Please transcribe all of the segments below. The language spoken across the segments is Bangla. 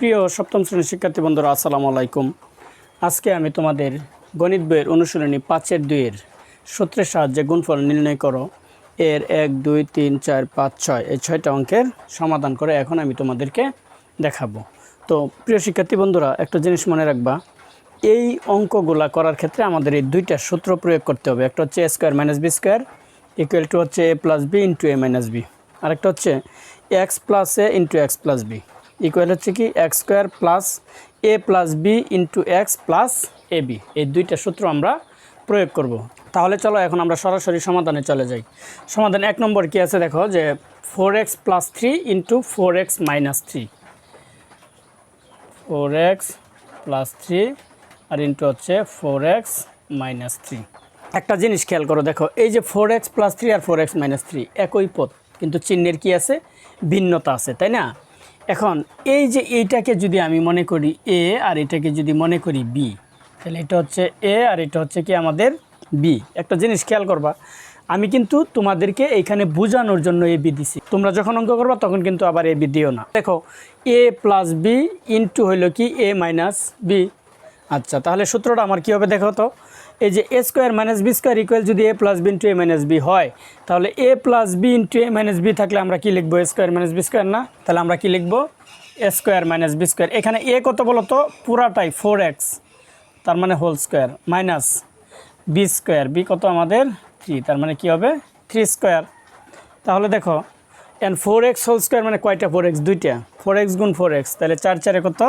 প্রিয় সপ্তম শ্রেণির শিক্ষার্থী বন্ধুরা, আসসালামু আলাইকুম। আজকে আমি তোমাদের গণিত বইয়ের অনুশীলনী পাঁচের দুইয়ের সূত্রের সাহায্যে গুণফল নির্ণয় করো। এর এক, দুই, তিন, চার, পাঁচ, ছয়, এই ছয়টা অঙ্কের সমাধান করে এখন আমি তোমাদেরকে দেখাবো। তো প্রিয় শিক্ষার্থী বন্ধুরা, একটা জিনিস মনে রাখবা, এই অঙ্কগুলা করার ক্ষেত্রে আমাদের এই দুইটা সূত্র প্রয়োগ করতে হবে। একটা হচ্ছে A square minus B square equal to হচ্ছে A plus B into A minus B আরেকটা হচ্ছে X plus A into X plus B equal হচ্ছে কি X square plus A plus B into X plus A B এই দুইটা সূত্র আমরা প্রয়োগ করব। তাহলে চলো এখন আমরা সরাসরি সমাধানে চলে যাই। সমাধান এক নম্বর কি আছে দেখো যে four X plus three into four X minus three four X plus three আর ইন্টু হচ্ছে ফোর এক্স মাইনাস থ্রি একটা জিনিস খেয়াল করো দেখো, এই যে ফোর এক্স প্লাস থ্রি আর ফোর এক্স মাইনাস থ্রি একই পথ, কিন্তু চিহ্নের কি আছে? ভিন্নতা আছে, তাই না? এখন, এই যে এইটাকে যদি আমি মনে করি এ আর এটাকে যদি মনে করি বি তাহলে এটা হচ্ছে এ আর এটা হচ্ছে কি আমাদের বি একটা জিনিস খেয়াল করবা, আমি কিন্তু তোমাদেরকে এইখানে বোঝানোর জন্য এ বি দিছি। তোমরা যখন অঙ্ক করবা, তখন কিন্তু আবার এ বি দিও না। দেখো এ প্লাস বি ইন্টু হইল কি এ মাইনাস বি আচ্ছা তাহলে সূত্রটা আমার কী হবে দেখো তো? এই যে A square minus B square equal যদি A plus B into A minus B হয়, তাহলে A plus B into A minus B থাকলে আমরা কী লিখব? A square minus B square না? তাহলে আমরা কী লিখব? A square minus B square এখানে এ কত বলো তো পুরাটাই ফোর এক্স তার মানে whole square minus B square B কত আমাদের? থ্রি তার মানে কী হবে? থ্রি স্কোয়ার তাহলে দেখো এন ফোর এক্স হোল স্কোয়ার মানে কয়টা ফোর এক্স দুইটা। ফোর এক্স গুণ ফোর এক্স তাহলে চার চারে কত?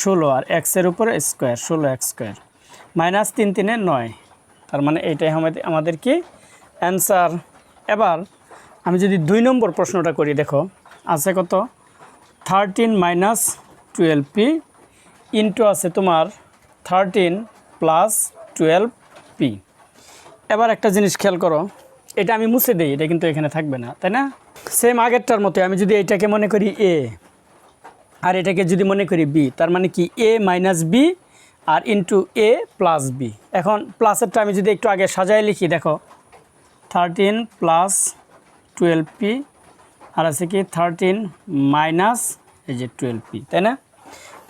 ষোলো। আর এক্সের উপরে স্কোয়ার ষোলো এক্স স্কোয়ার মাইনাস তিন তিনে নয়। তার মানে এইটাই আমাদের কি? অ্যান্সার। এবার আমি যদি দুই নম্বর প্রশ্নটা করি, দেখো, আছে কত? Thirteen minus twelve P into আছে তোমার থার্টিন প্লাস টুয়েলভ পি। এবার একটা জিনিস খেয়াল করো, এটা আমি মুছে দিই, এটা কিন্তু এখানে থাকবে না, তাই না? সেম আগেরটার মতো আমি যদি এটাকে মনে করি এ আর এটাকে যদি মনে করি বি তার মানে কি? এ মাইনাস বি আর ইন্টু এ প্লাস বি এখন প্লাসেরটা আমি যদি একটু আগে সাজায় লিখি, দেখো থার্টিন প্লাস টুয়েলভ পি আর আছে কি থার্টিন মাইনাস এই যে টুয়েলভ পি তাই না?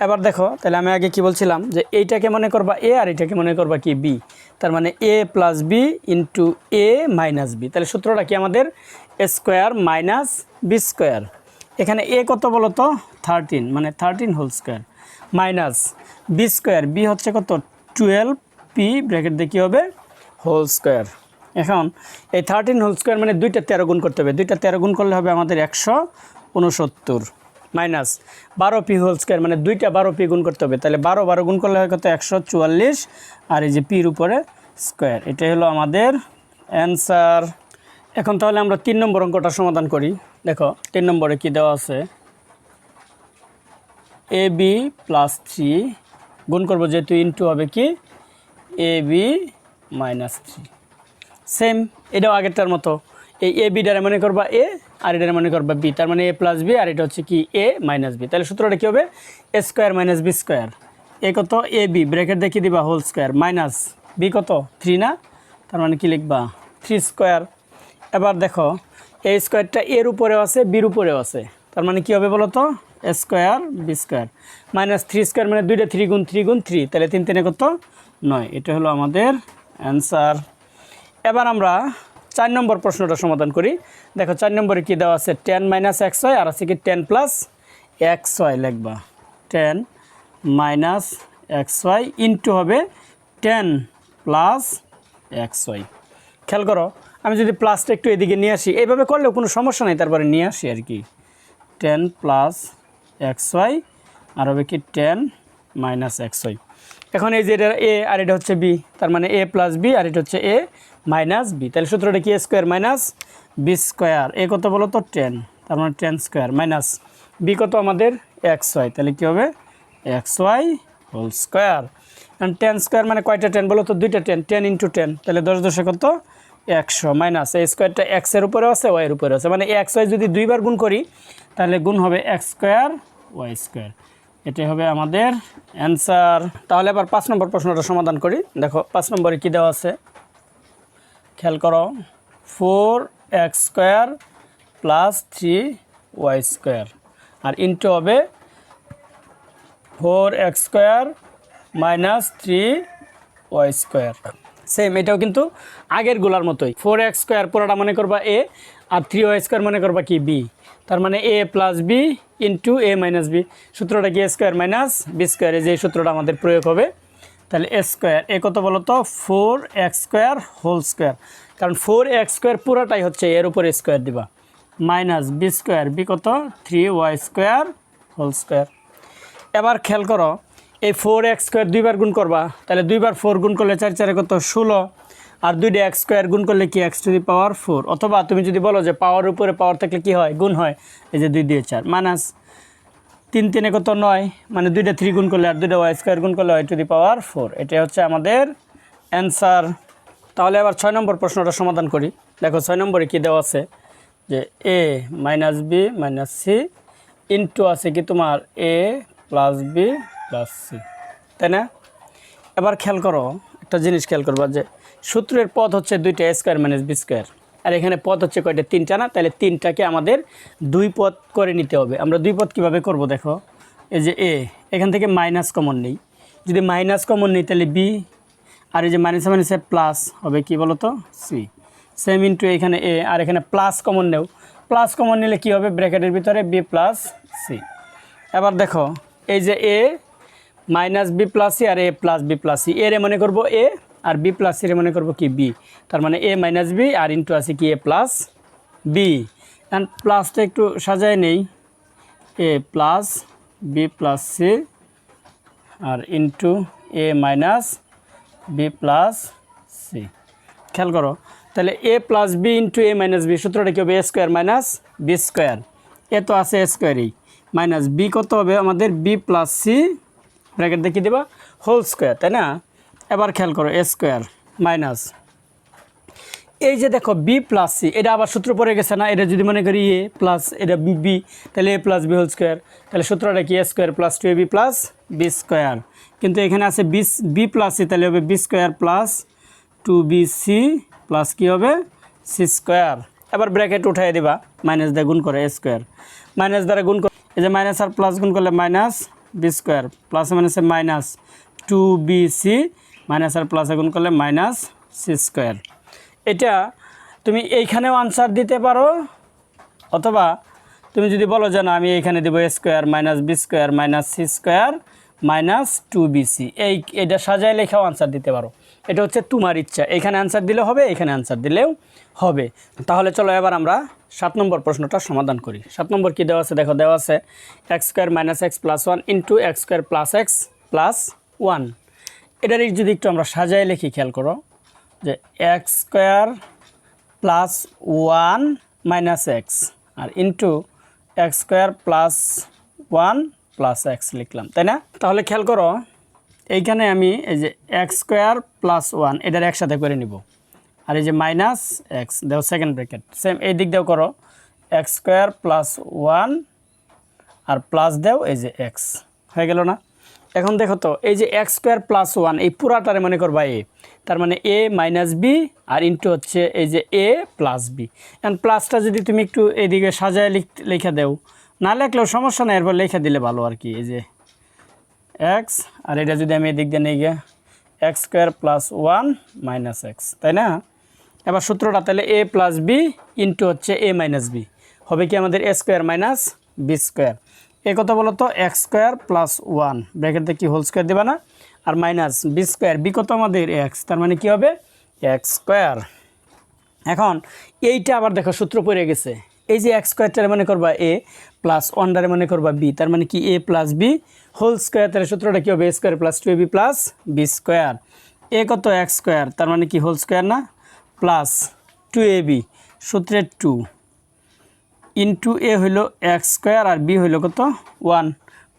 এবার দেখো, তাহলে আমি আগে কি বলছিলাম যে এইটাকে মনে করবা এ আর এটাকে মনে করবা কি বি তার মানে A plus B into A minus B তাহলে সূত্রটা কি আমাদের? স্কোয়ার মাইনাস বি স্কোয়ার এখানে এ কত বলো তো থার্টিন মানে thirteen whole square minus B square, B হচ্ছে কত? টুয়েলভ পি ব্র্যাকেট দিয়ে কী হবে? Whole square. এখন এই থার্টিন হোল স্কোয়ার মানে দুইটা তেরো গুণ করতে হবে। দুইটা তেরো গুণ করলে হবে আমাদের একশো উনসত্তর মাইনাস বারো পি হোল স্কোয়ার মানে দুইটা বারো পি গুণ করতে হবে। তাহলে বারো বারো গুণ করলে হয় কত? একশো চুয়াল্লিশ। আর এই যে পির উপরে স্কোয়ার, এটাই হলো আমাদের অ্যান্সার। এখন তাহলে আমরা তিন নম্বর অঙ্কটা সমাধান করি। দেখো, তিন নম্বরে কি দেওয়া আছে? এ বি প্লাস থ্রি গুণ করব যেহেতু ইন্টু হবে কি? A B minus three same এটাও আগেরটার মতো। এই এ বিটারে মনে করবা এ আর এটারে মনে করবা বি তার মানে এ প্লাস বি আর এটা হচ্ছে কি? এ মাইনাস বি তাহলে সূত্রটা কী হবে? A square minus B square A কত? এ বি ব্র্যাকেট দেখিয়ে দিবা হোল স্কোয়ার মাইনাস বি কত? থ্রি না? তার মানে কি লিখবা? থ্রি স্কোয়ার এবার দেখো এই স্কোয়ারটা এর উপরেও আছে বির উপরেও আছে। তার মানে কী হবে বলো তো A square, B square. Minus three square মানে দুইটা থ্রি গুণ থ্রি গুণ থ্রি। তাহলে তিন তিনে কত? নয়। এটা হলো আমাদের অ্যান্সার। এবার আমরা চার নম্বর প্রশ্নটা সমাধান করি। দেখো, চার নম্বরে কী দেওয়া আছে? টেন মাইনাস এক্স ওয়াই, আর আছে কি টেন প্লাস এক্স ওয়াই লিখবা। Ten minus X Y into হবে টেন প্লাস এক্স ওয়াই। খেয়াল করো, আমি যদি প্লাসটা একটু এদিকে নিয়ে আসি এইভাবে করলেও কোনো সমস্যা নেই, তারপরে নিয়ে আসি আর কি। টেন প্লাস এক্স ওয়াই আর হবে কি টেন মাইনাস এক্স ওয়াই। এখন এই যে এটা এ আর এটা হচ্ছে বি, তার মানে এ প্লাস বি আর এটা হচ্ছে এ মাইনাস বি। তাহলে সূত্রটা কি A square minus B square? A কত বলো তো? টেন। তার মানে টেন স্কোয়ার মাইনাস বি কত আমাদের? X Y. তাহলে কী হবে? X Y whole square. কারণ টেন স্কোয়ার মানে কয়টা টেন? বলো তো, দুইটা টেন। Ten into ten. তাহলে দশ দশে কত? একশো মাইনাস। এই স্কোয়ারটা এক্সের উপরে আছে ওয়াইয়ের উপরে আছে। মানে এক্স ওয়াই যদি দুইবার গুণ করি তাহলে গুণ হবে এক্স স্কোয়ার ওয়াই স্কোয়ার। এটাই হবে আমাদের অ্যান্সার তাহলে এবার পাঁচ নম্বর প্রশ্নটা সমাধান করি। দেখো, পাঁচ নম্বরে কী দেওয়া আছে? খেয়াল করো four X square plus three Y square. আর ইন্টু হবে four X square minus three Y square. Same এটাও কিন্তু আগেরগুলার মতোই। ফোর এক্স স্কোয়ার পুরোটা মনে করবা এ আর থ্রি ওয়াই স্কোয়ার মনে করবা কি বি তার মানে A plus B into A minus B সূত্রটা কি এ স্কোয়ার মাইনাস বি স্কোয়ারে যে সূত্রটা আমাদের প্রয়োগ হবে। তাহলে এ স্কোয়ার এ কত বলো তো? Four X square whole square কারণ ফোর এক্স স্কোয়ার পুরোটাই হচ্ছে এর উপরে স্কোয়ার দিবা। মাইনাস বি স্কোয়ার বি কত? Three Y square whole square এবার খেয়াল করো, এই ফোর এক্স স্কোয়ার দুইবার গুণ করবা। তাহলে দুইবার ফোর গুণ করলে চার চারে কত? ষোলো। আর দুইটা এক্স স্কোয়ার গুণ করলে কি X to the power four অথবা তুমি যদি বলো যে পাওয়ার উপরে পাওয়ার থাকলে কি হয়? গুণ হয়। এই যে দুই দিয়ে চার। মাইনাস তিন তিনে কত নয়? মানে দুইটা থ্রি গুণ করলে আর দুইটা ওয়াই স্কোয়ার গুণ করলে Y to the power four এটা হচ্ছে আমাদের অ্যান্সার তাহলে আবার ছয় নম্বর প্রশ্নটা সমাধান করি। দেখো ছয় নম্বরে কী দেওয়া আছে? যে A minus B minus C into আছে কি তোমার? A plus B plus C তাই না? এবার খেয়াল করো, একটা জিনিস খেয়াল করবা যে সূত্রের পথ হচ্ছে দুইটা স্কোয়ার মাইনাস বি স্কোয়ার আর এখানে পথ হচ্ছে কয়টা? তিনটা না? তাহলে তিনটাকে আমাদের দুই পথ করে নিতে হবে। আমরা দুই পথ কীভাবে করব দেখো? এই যে এ এখান থেকে মাইনাস কমন নেই। যদি মাইনাস কমন নেই, তাহলে বি আর এই যে মাইনাস মাইনাসে প্লাস হবে কি বলো তো সি সেম ইন্টু এখানে এ আর এখানে প্লাস কমন নেও। প্লাস কমন নিলে কি হবে? ব্র্যাকেটের ভিতরে বি প্লাস সি এবার দেখো, এই যে A minus B plus C R A plus B plus C এর মনে করব এ আর বি প্লাস সি এর মনে করব কি বি তার মানে এ মাইনাস বি আর ইন্টু আছে কি এ প্লাস বি অ্যান্ড প্লাসটা একটু সাজায় নেই। A plus B plus C R into A minus B plus C খেয়াল করো, তাহলে A plus B into A minus B সূত্রটা কী হবে? A square minus B square A তো আছে এ স্কোয়ারই মাইনাস বি কত হবে? আমাদের বি প্লাস সি ব্র্যাকেট দেখিয়ে দেবা। হোল স্কোয়ার তাই না? এবার খেয়াল করো স্কোয়ার মাইনাস এই যে দেখো বি প্লাস সি এটা আবার সূত্র পড়ে গেছে না? এটা যদি মনে করি এ প্লাস এটা বি তাহলে A plus B whole square তাহলে সূত্রটা কি? A square plus two A B plus B square কিন্তু এখানে আছে বি বি প্লাস সি তাহলে হবে B square plus two B C plus কী হবে? সি স্কোয়ার এবার ব্র্যাকেট উঠাই দিবা মাইনাস দিয়ে গুণ করে এ স্কোয়ার মাইনাস দ্বারা গুণ করে এই যে মাইনাস আর প্লাস গুণ করলে মাইনাস বি স্কোয়ার প্লাস মাইনাসে minus two B C minus আর প্লাসে গুণ করলে মাইনাস সি স্কোয়ার। এটা তুমি এইখানেও আনসার দিতে পারো, অথবা তুমি যদি বলো যে না, আমি এইখানে দেবো A square minus B square minus C square minus two B C এই, এটা সাজায় লেখাও আনসার দিতে পারো। এটা হচ্ছে তোমার ইচ্ছা। এখানে আনসার দিলে হবে, এখানে আনসার দিলেও হবে। তাহলে চলো এবার আমরা সাত নম্বর প্রশ্নটা সমাধান করি। সাত নম্বর কী দেওয়া আছে? দেখো, দেওয়া আছে X square minus X plus one into X square plus X plus one এটার যদি একটু আমরা সাজায় লিখি, খেয়াল করো, যে X square plus one minus X আর into X square plus one plus X লিখলাম, তাই না? তাহলে খেয়াল করো, এইখানে আমি এই যে এক্স স্কোয়ার প্লাস ওয়ান এটার একসাথে করে নিব, আর এই যে মাইনাস এক্স দেও সেকেন্ড ব্র্যাকেট সেম এই দিক দিয়েও করো এক্স স্কোয়ার প্লাস ওয়ান আর প্লাস দেও এই যে এক্স হয়ে গেল না? এখন দেখো তো, এই যে এক্স স্কোয়ার প্লাস ওয়ান এই পুরাটারে মনে করবা এ। তার মানে এ মাইনাস বি আর ইন্টু হচ্ছে এই যে এ প্লাস বি এখন প্লাসটা যদি তুমি একটু এদিকে সাজায় লিখ, লেখা দেও, না লেখলেও সমস্যা নেই, এরপর লেখা দিলে ভালো আর কি, এই যে এক্স আর এটা যদি আমি এদিক দিয়ে নিয়ে গিয়ে X square plus one minus X তাই না? এবার সূত্রটা তাহলে এ প্লাস বি ইন্টু হচ্ছে এ মাইনাস বি হবে কি আমাদের A square minus B square A কত বলো তো? এক্স স্কোয়ার প্লাস ওয়ান ব্র্যাকেটে কি হোল স্কোয়ার দেবে না? আর মাইনাস বি স্কোয়ার বি কত আমাদের? এক্স তার মানে কি হবে? এক্স স্কোয়ার এখন, এইটা আবার দেখো, সূত্র পড়ে গেছে। এই যে এক্স স্কোয়ারটারে মনে করবা এ প্লাস ওয়ানডারে মনে করবা বি তার মানে কি A plus B whole square তাহলে সূত্রটা কী হবে? A square plus two A B plus B square A কত? এক্স স্কোয়ার তার মানে কি হোল স্কোয়ার না? প্লাস টু এ বি সূত্রের টু ইন্টু এ হইল এক্স স্কোয়ার আর বি হইল কত? ওয়ান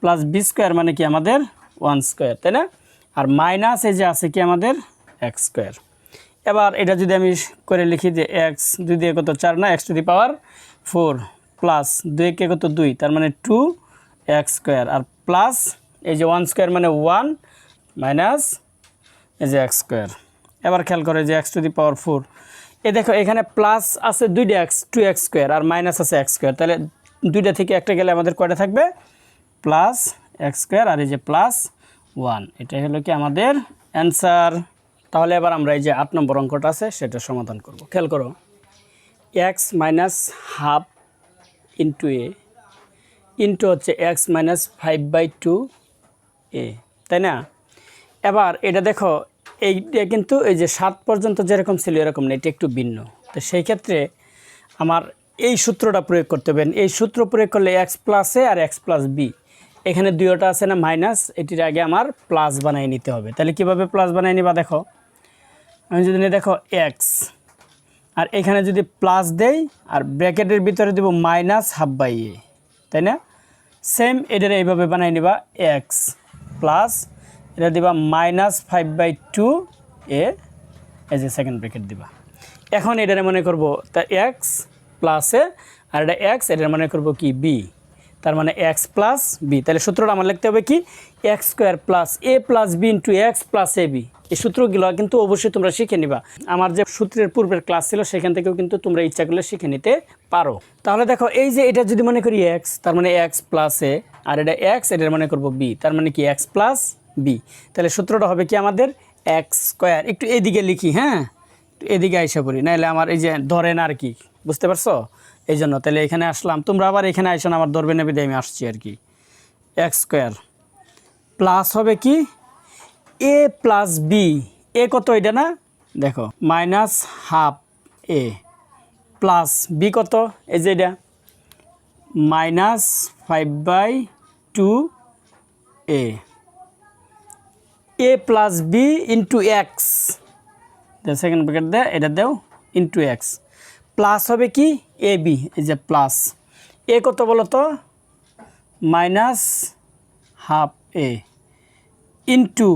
প্লাস বি স্কোয়ার মানে কি আমাদের? ওয়ান স্কোয়ার, তাই না? আর মাইনাস এই যে আছে কি আমাদের? X square. এবার এটা যদি আমি করে লিখি যে এক্স দুই দিয়ে কত? চার না? X to the power four plus দুই কে কত? দুই, তার মানে টু এক্স স্কোয়ার। আর প্লাস এই যে ওয়ান স্কোয়ার মানে ওয়ান মাইনাস এই যে এক্স স্কোয়ার। এবার খেয়াল করে যে X to the power four এ দেখো, এখানে প্লাস আছে দুইটা এক্স টু এক্স স্কোয়ার আর মাইনাস আছে এক্স স্কোয়ার তাহলে দুইটা থেকে একটা গেলে আমাদের কয়টা থাকবে? প্লাস এক্স স্কোয়ার আর এই যে প্লাস ওয়ান এটাই হলো কি আমাদের অ্যান্সার তাহলে এবার আমরা এই যে আট নম্বর অঙ্কটা আছে, সেটা সমাধান করব। খেয়াল করো X minus half into A into হচ্ছে X minus five by two A তাই না? এবার এটা দেখো এইটা কিন্তু এই যে সাত পর্যন্ত যেরকম ছিল, এরকম না, এটা একটু ভিন্ন। তো সেই ক্ষেত্রে আমার এই সূত্রটা প্রয়োগ করতে হবে। এই সূত্র প্রয়োগ করলে এক্স প্লাস এ আর এক্স প্লাস বি এখানে দুইটা আছে না মাইনাস এটির আগে আমার প্লাস বানিয়ে নিতে হবে। তাহলে কীভাবে প্লাস বানিয়ে নিবা দেখো? আমি যদি দেখো এক্স আর এখানে যদি প্লাস দেই, আর ব্র্যাকেটের ভিতরে দেব মাইনাস হাফ বাই এ তাই না? সেম এটার এইভাবে বানাই নিবা এক্স প্লাস এটা দিবা minus five by two A, এই যে সেকেন্ড ব্র্যাকেট দিবা। এখন এটারে মনে করব তা এক্স প্লাসে আর এটা এক্স এটার মনে করব কি বি তার মানে এক্স প্লাস বি তাহলে সূত্রটা আমার লিখতে হবে কি? X square plus A plus B into X plus A B এই সূত্রগুলো কিন্তু অবশ্যই তোমরা শিখে নিবা। আমার যে সূত্রের পূর্বের ক্লাস ছিল, সেখান থেকেও কিন্তু তোমরা ইচ্ছা করলে শিখে নিতে পারো। তাহলে দেখো, এই যে এটা যদি মনে করি এক্স তার মানে এক্স প্লাস এ আর এটা এক্স এটার মনে করব বি তার মানে কি এক্স প্লাস বি তাহলে সূত্রটা হবে কি আমাদের এক্স স্কোয়ার একটু এদিকে লিখি হ্যাঁ? একটু এদিকে আইসা করি নাহলে আমার এই যে ধরেন আর কি, বুঝতে পারছ? এই জন্য তাহলে এখানে আসলাম। তোমরা আবার এখানে আইসো না, আমার ধরবে নেবে আমি আসছি আর কি। এক্স স্কোয়ার প্লাস হবে কি? এ প্লাস বি এ কত এটা না? দেখো minus half A plus B কত? এই যে এটা। Minus five by two A A plus B into X second bracket দে, এটা দেও ইন্টু এক্স প্লাস হবে কি? এ বি এই যে প্লাস এ কত বলো তো minus half A into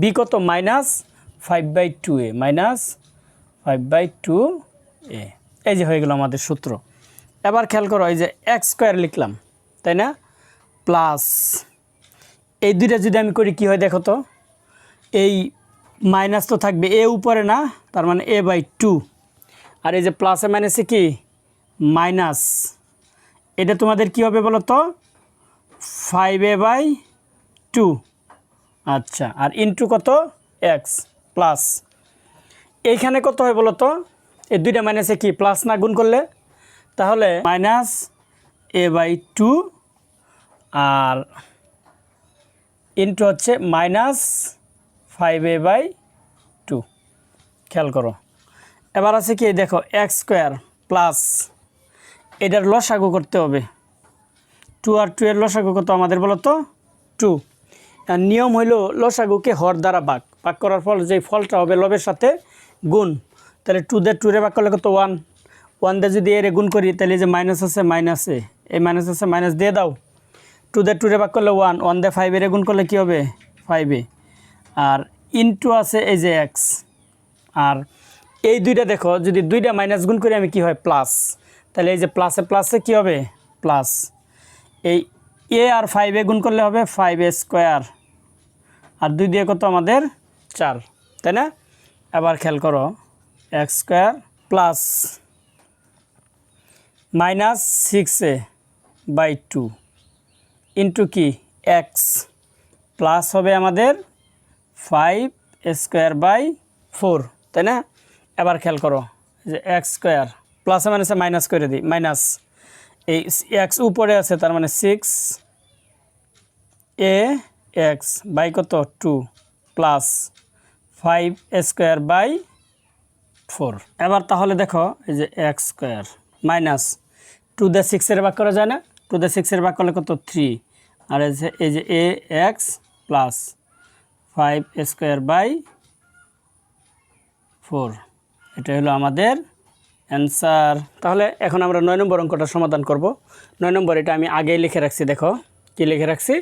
B কত? Minus five by two A minus five by two A এই যে হয়ে গেল আমাদের সূত্র। এবার খেয়াল করো, এই যে এক্স স্কোয়ার লিখলাম, তাই না? প্লাস এই দুইটা যদি আমি করি, কি হয় দেখো তো? এই মাইনাস তো থাকবে এ উপরে না, তার মানে এ বাই টু। আর এই যে প্লাসে মাইনাসে কি? মাইনাস। এটা তোমাদের কি হবে বলো তো ফাইভ এ বাই টু। আচ্ছা আর ইন্টু কত? এক্স প্লাস এইখানে কত হয় বলো তো এই দুইটা মাইনাসে কি? প্লাস না গুণ করলে? তাহলে মাইনাস এ বাই টু, আর ইন্টু হচ্ছে minus five A by two খেয়াল করো। এবার আছে কি, দেখো এক্স স্কোয়ার প্লাস এটার লসাগু করতে হবে। টু আর টু এর লসাগু কত আমাদের বলো তো? টু আর নিয়ম হইল লসাগুকে হর দ্বারা ভাগ। ভাগ করার ফল যে ফলটা হবে লবের সাথে গুণ। তাহলে টু দিয়ে টুরে ভাগ করলে কত? ওয়ান ওয়ান দিয়ে যদি এর গুণ করি, তাহলে যে মাইনাস আছে মাইনাসে এই মাইনাস আছে মাইনাস দিয়ে দাও। টু দিয়ে টুরে ভাগ করলে ওয়ান ওয়ান দিয়ে ফাইভ এর গুণ করলে কী হবে? ফাইভে আর ইনটু আছে এই যে এক্স আর এই দুইটা দেখো, যদি দুইটা মাইনাস গুণ করি আমি কি হয়? প্লাস তাহলে এই যে প্লাসে প্লাসে কি হবে? প্লাস এই এ আর ফাইভ গুণ করলে হবে ফাইভ এ স্কোয়ার আর দুই দিয়ে কত আমাদের? চার। তাই না? এবার খেয়াল করো X square plus minus six A by two into কি? এক্স প্লাস হবে আমাদের ফাইভ স্কোয়ার বাই ফোর তাই না? এবার খেয়াল করো যে এক্স স্কোয়ার প্লাসে মাইনাসে মাইনাস করে দিই মাইনাস এই এক্স উপরে আছে তার মানে সিক্স এ এক্স বাই কত? Two plus five square by four এবার তাহলে দেখো এই যে X square minus two the সিক্সের ভাগ করা যায় না। টু দ্য সিক্সের ভাগ করলে কত? থ্রি আর এই এই যে A X plus five square by four এটা হলো আমাদের অ্যান্সার তাহলে এখন আমরা নয় নম্বর অঙ্কটা সমাধান করব। নয় নম্বর এটা আমি আগেই লিখে রাখছি, দেখো। কি লিখে রাখছি?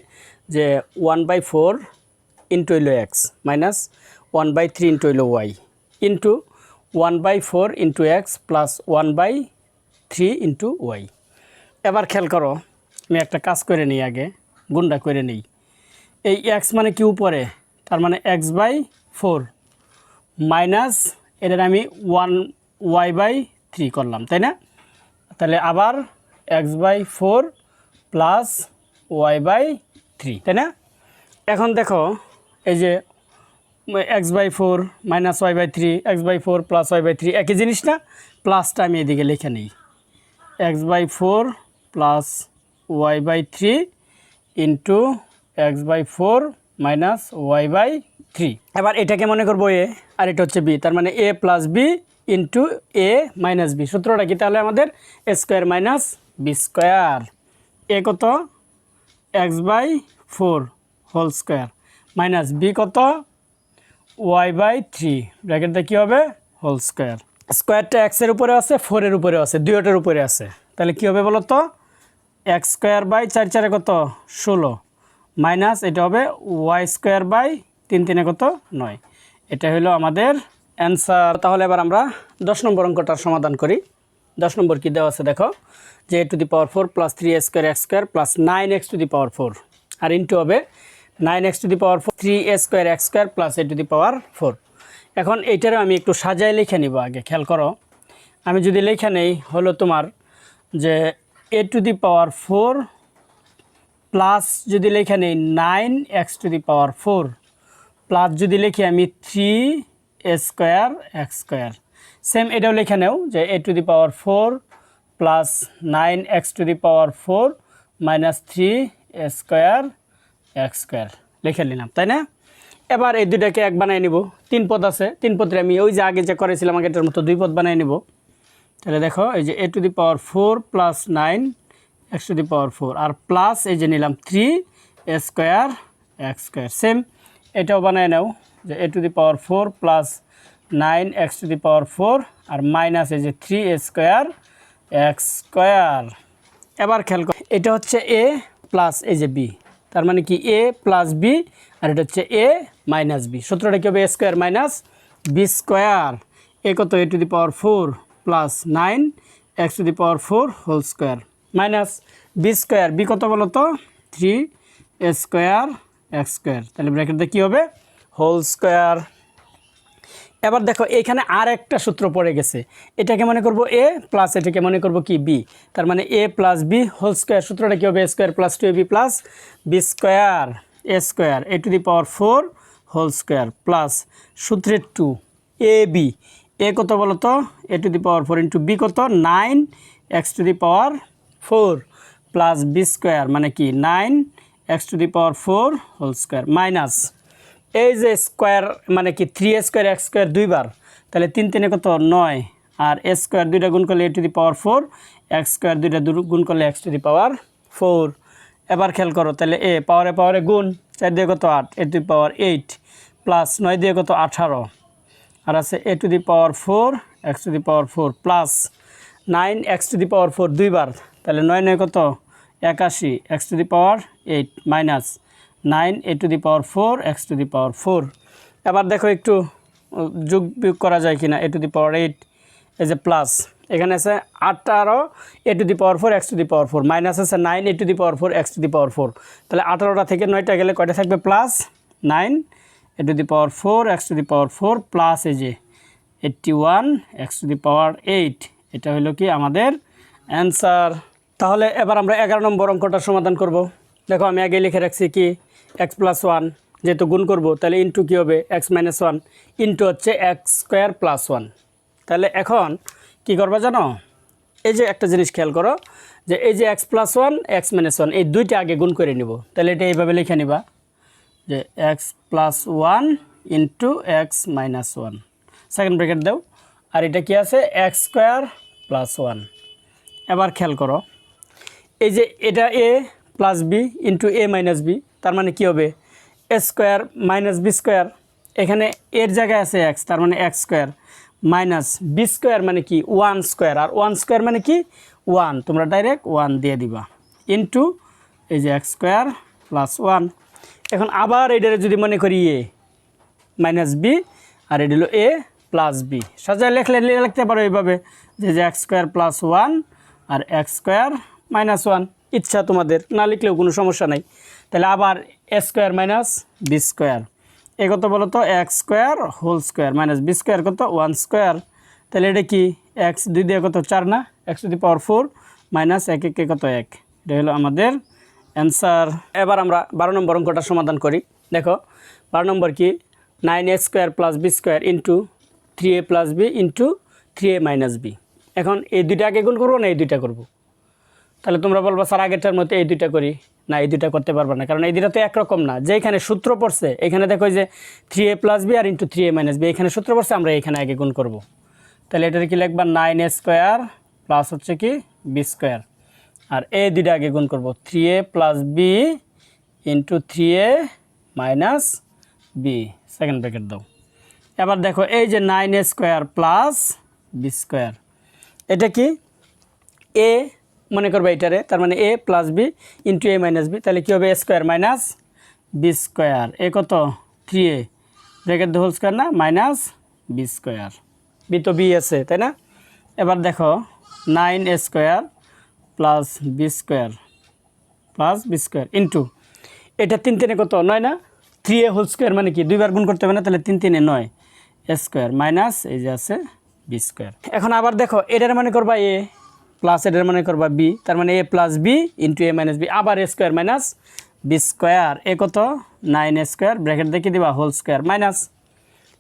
যে ওয়ান বাই ফোর ইন্টু হইল X minus one by three into হইল Y into one by four into X plus one by three into Y এবার খেয়াল করো, আমি একটা কাজ করে নিই আগে গুন্ডা করে নিই। এই এক্স মানে কি উপরে? তার মানে এক্স বাই ফোর মাইনাস এটার আমি ওয়ান ওয়াই বাই থ্রি করলাম, তাই না? তাহলে আবার x by four plus y by three তাই না? এখন দেখো, এই যে x by four minus y by three x by four plus y by three একই জিনিস না? প্লাসটা আমি এদিকে লিখে নিই। X by four plus y by three into x by four minus y by three. এবার এটাকে মনে করব এ, আর এটা হচ্ছে বি, তার মানে a plus b into a minus b. সূত্রটা কি তাহলে আমাদের a square minus b square? A কত? X by four whole square. Minus b কত? Y by three. ব্র্যাকেটটা কী হবে? Whole square. স্কোয়ারটা এক্সের উপরে আছে ফোরের উপরে আছে দুইটার উপরে আছে। তাহলে কী হবে বলো তো এক্স স্কোয়ার বাই চার চারে কত? ষোলো। মাইনাস এটা হবে ওয়াই স্কোয়ার বাই তিন তিনে কত নয়। এটা হলো আমাদের অ্যান্সার। তাহলে এবার আমরা দশ নম্বর অঙ্কটার সমাধান করি। দশ নম্বর কী দেওয়া আছে দেখো? যে a to the power four plus three a square x square plus nine x to the power four. R into হবে nine x to the power four, three a square x square plus a to the power four. এখন এইটারও আমি একটু সাজায় লিখে নিব আগে, খেয়াল করো। আমি যদি লিখে নেই, হলো তোমার যে a to the power four plus যদি লেখা নেই nine, x to the power four, plus যদি লিখি আমি three square, x square. Same এটাও লেখা নেও যে a to the power four plus nine, x to the power four minus three square, x square. লিখে নিলাম, তাই না? এবার এই দুটাকে এক বানাই নিব। তিন পদ আছে, তিন পদে আমি ওই যে আগে যে করেছিলাম এটার মতো দুই পদ বানাই নিব। তাহলে দেখো, এই যে a to the power four plus nine x to the power four. R plus এই যে নিলাম three, a square, x square. Same, এটাও বানায় নাও যে a to the power four plus nine, x to the power four, R minus এই যে three, a square, x square. এবার খেয়াল কর, এটা হচ্ছে এ প্লাস এই যে বি। তার মানে কি এ প্লাস বি, আর এটা হচ্ছে এ মাইনাস বি। সূত্রটা কী হবে? A square minus b square. A কত? A to the power four plus nine, x to the power four whole square. Minus b square, b কত বলো তো? Three square, x square. তাহলে ব্র্যাকেটে কী হবে? Whole square. এবার দেখো, এখানে আর একটা সূত্র পড়ে গেছে। এটাকে মনে করব এ প্লাস এটাকে মনে করব কি বি। তার মানে a plus b whole square, সূত্রটা কী হবে? Square plus two a b plus b square, a square, a to the power four whole square plus সূত্রের টু এ বি। এ কত বলো তো? A to the power four into b কত? Nine x to the power four plus b square মানে কি nine x to the power four whole square minus এই যে স্কোয়ার মানে কি থ্রি স্কোয়ার এক্স স্কোয়ার দুইবার, তাহলে তিন তিনে কত, নয়, আর এ স্কোয়ার দুইটা গুণ করলে a to the power four x square দুইটা গুণ করলে x to the power four এবার খেয়াল করো, তাহলে এ পাওয়ারে পাওয়ারে গুণ, চার দিয়ে কত, আট a to the power eight plus নয় দিয়ে কত, আঠারো। আর আছে a to the power four x to the power four plus nine x to the power four দুইবার। তাহলে নয় নয় কত একাশি x to the power eight minus nine a to the power four x to the power four এবার দেখো একটু যোগ বিয়োগ করা যায় কিনা এ টু দি পাওয়ার এইট এই যে প্লাস এখানে আছে আটটা আরও a to the power four x to the power four minus আছে nine a to the power four x to the power four তাহলে আঠারোটা থেকে নয়টা গেলে কয়টা থাকবে plus nine a to the power four x to the power four plus এই যে eighty one x to the power eight এটা হলো কি আমাদের অ্যান্সার তাহলে এবার আমরা এগারো নম্বর অঙ্কটার সমাধান করব। দেখো, আমি আগে লিখে রাখছি কি? এক্স প্লাস ওয়ান যেহেতু গুণ করব, তাহলে ইন্টু কী হবে? এক্স মাইনাস ওয়ান ইন্টু হচ্ছে এক্স স্কোয়ার প্লাস ওয়ান তাহলে এখন কি করবা জানো? এই যে একটা জিনিস খেয়াল করো, যে এই যে x plus one x minus one এই দুইটা আগে গুণ করে নিব। তাহলে এটা এইভাবে লিখে নিবা, যে x plus one into x minus one second bracket দেও। আর এটা কি আছে? এক্স স্কোয়ার প্লাস ওয়ান এবার খেয়াল করো এই যে এটা a plus b into a minus b তার মানে কি হবে? A square minus b square এখানে এর জায়গায় আছে এক্স তার মানে x square minus b square মানে কি? ওয়ান স্কোয়ার আর ওয়ান স্কোয়ার মানে কি? ওয়ান তোমরা ডাইরেক্ট ওয়ান দিয়ে দিবা। ইন্টু এই যে এক্স স্কোয়ার প্লাস ওয়ান এখন আবার এটারে যদি মনে করি এ মাইনাস বি আর এটি হলো এ প্লাস বি সাজায় লেখলে লিখতে পারো এইভাবে যে যে এক্স স্কোয়ার প্লাস ওয়ান আর এক্স স্কোয়ার মাইনাস ওয়ান ইচ্ছা তোমাদের। না লিখলেও কোনো সমস্যা নাই। তাহলে আবার a square minus b square a কত বলো তো? X square whole square minus b square কত? ওয়ান স্কোয়ার তাহলে এটা কি? এক্স দুই দিয়ে কত? চার না? X to the power four minus এক একে কত? এক। এটা হলো আমাদের অ্যান্সার এবার আমরা বারো নম্বর অঙ্কটা সমাধান করি। দেখো, বারো নম্বর কি? Nine a square plus b square into three a plus b into three a minus b এখন এই দুইটা আগে গুণ করব না এই দুইটা করব? তাহলে তোমরা বলব, স্যার, আগেরটার মধ্যে এই দুইটা করি। না, এই দুইটা করতে পারবে না, কারণ এই দুইটা তো একরকম না। যে যেখানে সূত্র পড়ছে, এখানে দেখো যে three a plus b R into three a minus b এখানে সূত্র পড়ছে, আমরা এখানে আগে গুণ করব। তাহলে এটার কি লিখবা? নাইন এ স্কোয়ার প্লাস হচ্ছে কি? বি স্কোয়ার আর এ দুইটা আগে গুণ করব। Three a plus b into three a minus b second bracket দাও। এবার দেখো, এই যে nine a square plus b square এটা কি? এ মনে করবে এটারে, তার মানে a plus b into a minus b তাহলে কী হবে a square minus b square a কত? Three a bracket whole square না? মাইনাস বি স্কোয়ার বি তো বি আছে, তাই না? এবার দেখো nine a square plus b square plus b square into এটা তিন তিনে কত? নয় না? থ্রি এ হোল স্কোয়ার মানে কি? দুইবার গুণ করতে হবে না, তাহলে তিন তিনে নয় এ স্কোয়ার মাইনাস এই যে আছে বি স্কোয়ার এখন আবার দেখো, এটার মানে করবা এ প্লাস এটার মানে করবা বি তার মানে a plus b into a minus b আবার a square minus b square a কত? নাইন এ স্কোয়ার ব্র্যাকেট দেখে দিবা? হোল স্কোয়ার মাইনাস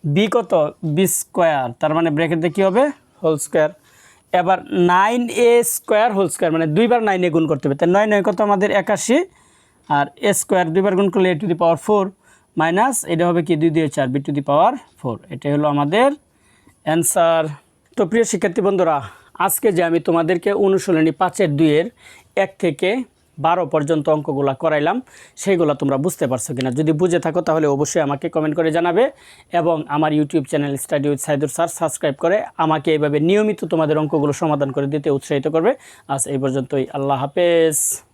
বি কত? বি স্কোয়ার তার মানে ব্র্যাকেট কী হবে? হোল স্কোয়ার এবার nine a square whole square মানে দুইবার নাইনে গুণ করতে হবে তাই নয় নয় কত আমাদের? একাশি, আর এ স্কোয়ার দুইবার গুণ করলে a to the power four minus এটা হবে কি? দুই দুই চার b to the power four এটাই হলো আমাদের অ্যান্সার তো প্রিয় শিক্ষার্থী বন্ধুরা আজকে যে আমি তোমাদেরকে অনুশীলনী পাঁচের দুইয়ের এক থেকে বারো পর্যন্ত অঙ্কগুলো করাইলাম, সেইগুলো তোমরা বুঝতে পারছ কিনা। যদি বুঝে থাকো, তাহলে অবশ্যই আমাকে কমেন্ট করে জানাবে এবং আমার YouTube channel study with Saidur sir subscribe করে আমাকে এইভাবে নিয়মিত তোমাদের অঙ্কগুলো সমাধান করে দিতে উৎসাহিত করবে। আজ এই পর্যন্তই। আল্লাহ হাফেজ।